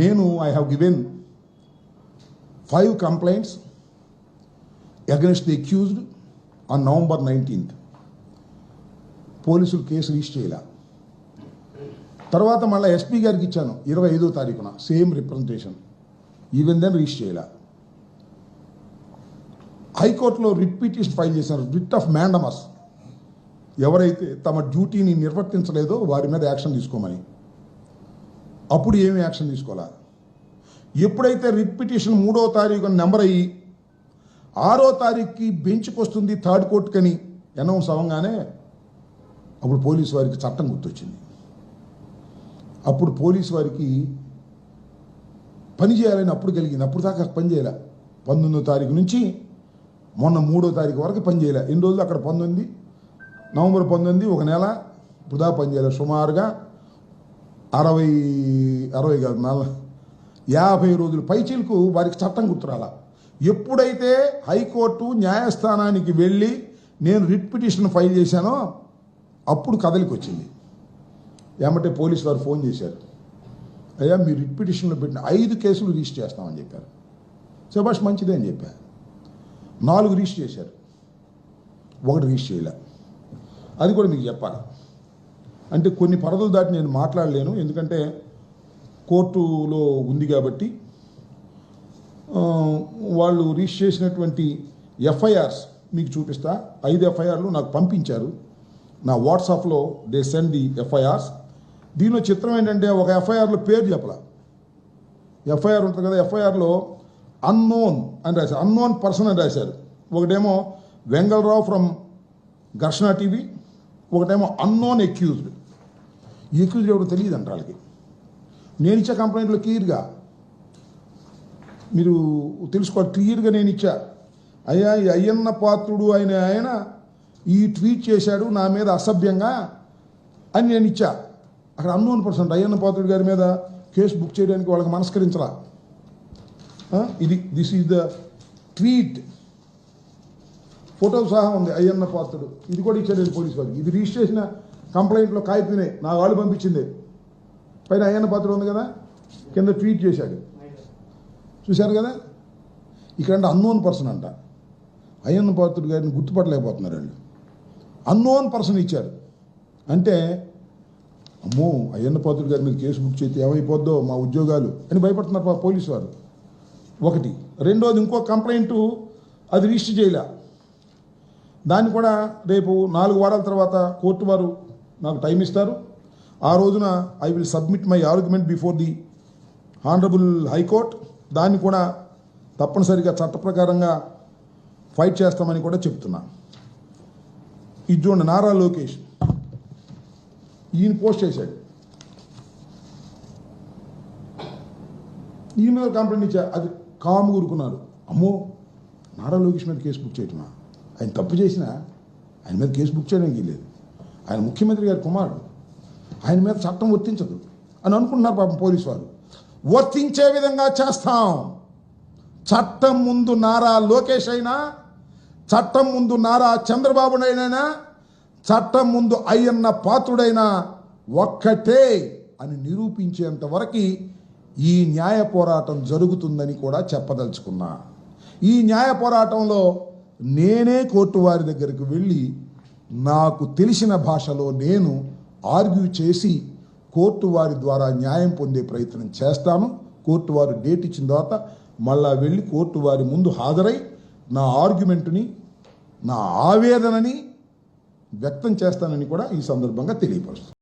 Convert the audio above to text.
నేను I have given five complaints against the accused on November nineteenth పోలీసులు case register చేయాల. తర్వాత మళ్ళీ ఎస్పీ గారికి ఇచ్చాను ఇరవై ఐదో తారీఖున same representation. Even then register చేయాల. హైకోర్టులో రిట్ పిటిషన్ ఫైల్ చేశారు రిట్ ఆఫ్ మ్యాండమస్ ఎవరైతే తమ డ్యూటీని నిర్వర్తించలేదో వారి మీద యాక్షన్ తీసుకోమని. అప్పుడు ఏమి యాక్షన్ తీసుకోవాలా? ఎప్పుడైతే రిపిటేషన్ మూడో తారీఖు నెంబర్ అయ్యి ఆరో తారీఖుకి బెంచ్కి వస్తుంది థర్డ్ కోర్టుకని అనౌన్స్ అవ్వగానే అప్పుడు పోలీసు వారికి చట్టం గుర్తొచ్చింది. అప్పుడు పోలీసు వారికి పని చేయాలని అప్పుడు కలిగింది. అప్పుడు దాకా పని చేయలే. పంతొమ్మిదో తారీఖు నుంచి మొన్న మూడో తారీఖు వరకు పని చేయలే. ఎన్ని రోజులు అక్కడ పంతొమ్మిది నవంబర్ పంతొమ్మిది ఒక నెల ఇప్పుడు దాకా సుమారుగా అరవై అరవై కాదు నెల యాభై రోజుల. పైచీలకు వారికి చట్టం గుర్తురాల. ఎప్పుడైతే హైకోర్టు న్యాయస్థానానికి వెళ్ళి నేను రిట్ పిటిషన్ ఫైల్ చేశానో అప్పుడు కదలికి వచ్చింది ఏమంటే పోలీసు వారు ఫోన్ చేశారు. అయ్యా మీరు రిట్ పిటిషన్లో పెట్టిన ఐదు కేసులు రిజిస్టర్ చేస్తామని చెప్పారు. సుభాష్ మంచిదే అని చెప్పారు నాలుగు రిజిస్టర్ చేశారు. ఒకటి రిజిస్టర్ చేయలే. అది కూడా మీకు చెప్పాలి? అంటే కొన్ని పరదలు దాటి నేను మాట్లాడలేను. ఎందుకంటే కోర్టులో ఉంది కాబట్టి వాళ్ళు రిజిస్టర్ చేసినటువంటి ఎఫ్ఐఆర్స్ మీకు చూపిస్తా. ఐదు ఎఫ్ఐఆర్లు నాకు పంపించారు. నా వాట్సాప్లో దే సెండ్ ది ఎఫ్ఐఆర్స్. దీనిలో చిత్రం ఏంటంటే ఒక ఎఫ్ఐఆర్లో పేరు చెప్పలా. ఎఫ్ఐఆర్ ఉంటుంది కదా ఎఫ్ఐఆర్లో అన్నోన్ అని రాశారు. అన్నోన్ పర్సన్ అని రాశారు. ఒకటేమో వెంగళరావు ఫ్రమ్ ఘర్షణ టీవీ. ఒకటేమో అన్నోన్ ఎక్యూజ్డ్ ఎక్యూజ్డ్ ఎవరు తెలియదు అంట వాళ్ళకి. నేను ఇచ్చే కంప్లైంట్లో క్లియర్గా మీరు తెలుసుకోవాలి క్లియర్గా నేను ఇచ్చా. అయ్యా ఈ అయ్యన్న పాత్రుడు ఆయన ఆయన ఈ ట్వీట్ చేశాడు నా మీద అసభ్యంగా అని నేను ఇచ్చా. అక్కడ అన్నోన్ పర్సన్ అయ్యన్న పాత్రుడు గారి మీద కేసు బుక్ చేయడానికి వాళ్ళకి మనస్కరించరా? ఇది this is the tweet photo సహా ఉంది అయ్యన్న పాత్రుడు ఇది కూడా ఇచ్చాడు పోలీసు వారికి ఇది రిజిస్టర్ చేసిన కంప్లైంట్లో కాగితమే నా వాళ్ళు పంపించింది. పైన అయ్యన్న పాత్రుడు ఉంది కదా కింద ట్వీట్ చేశాడు. చూశారు కదా? ఇక్కడ అంటే అన్నోన్ పర్సన్ అంట. అయ్యన్న పాత్రుడు గారిని గుర్తుపట్టలేకపోతున్నారు వాళ్ళు. అన్నోన్ పర్సన్ ఇచ్చారు. అంటే అమ్మో అయ్యన్న పాత్రుడు గారి మీద కేసు బుక్ చేస్తే ఏమైపోద్దో మా ఉద్యోగాలు అని భయపడుతున్నారు పోలీసు వారు. ఒకటి. రెండోది ఇంకో కంప్లైంట్ అది రిజిస్టర్ చేయలే. దాన్ని కూడా రేపు నాలుగు వారాల తర్వాత కోర్టు వారు నాకు టైం ఇస్తారు. ఆ రోజున I will submit my argument before the honourable high court దాన్ని కూడా తప్పనిసరిగా చట్ట ప్రకారంగా ఫైట్ చేస్తామని కూడా చెప్తున్నా. ఇది చూడండి నారా లోకేష్. ఈయన పోస్ట్ చేశాడు. ఈయన మీద కంప్లైంట్ ఇచ్చా అది కాము ఊరుకున్నారు. అమ్మో నారా లోకేష్ మీద కేసు బుక్ చేయటమా? ఆయన తప్పు చేసినా ఆయన మీద కేసు బుక్ చేయడానికి లేదు ఆయన ముఖ్యమంత్రి గారి కుమారుడు. ఆయన మీద చట్టం వర్తించదు అని అనుకుంటున్నారు పాపం పోలీసు వారు. వర్తించే విధంగా చేస్తాం. చట్టం ముందు నారా లోకేష్ అయినా చట్టం ముందు నారా చంద్రబాబు నాయుడైనా చట్టం ముందు అయ్యన్న పాత్రుడైనా ఒక్కటే అని నిరూపించేంత వరకు ఈ న్యాయ పోరాటం జరుగుతుందని కూడా చెప్పదలుచుకున్నా. ఈ న్యాయ పోరాటంలో నేనే కోర్టు వారి దగ్గరికి వెళ్ళి నాకు తెలిసిన భాషలో నేను ఆర్గ్యూ చేసి కోర్టు వారి ద్వారా న్యాయం పొందే ప్రయత్నం చేస్తాను. కోర్టు వారు డేట్ ఇచ్చిన తర్వాత మళ్ళా వెళ్ళి కోర్టు వారి ముందు హాజరై నా ఆర్గ్యుమెంట్ని నా ఆవేదనని వ్యక్తం చేస్తానని కూడా ఈ సందర్భంగా తెలియపరుస్తుంది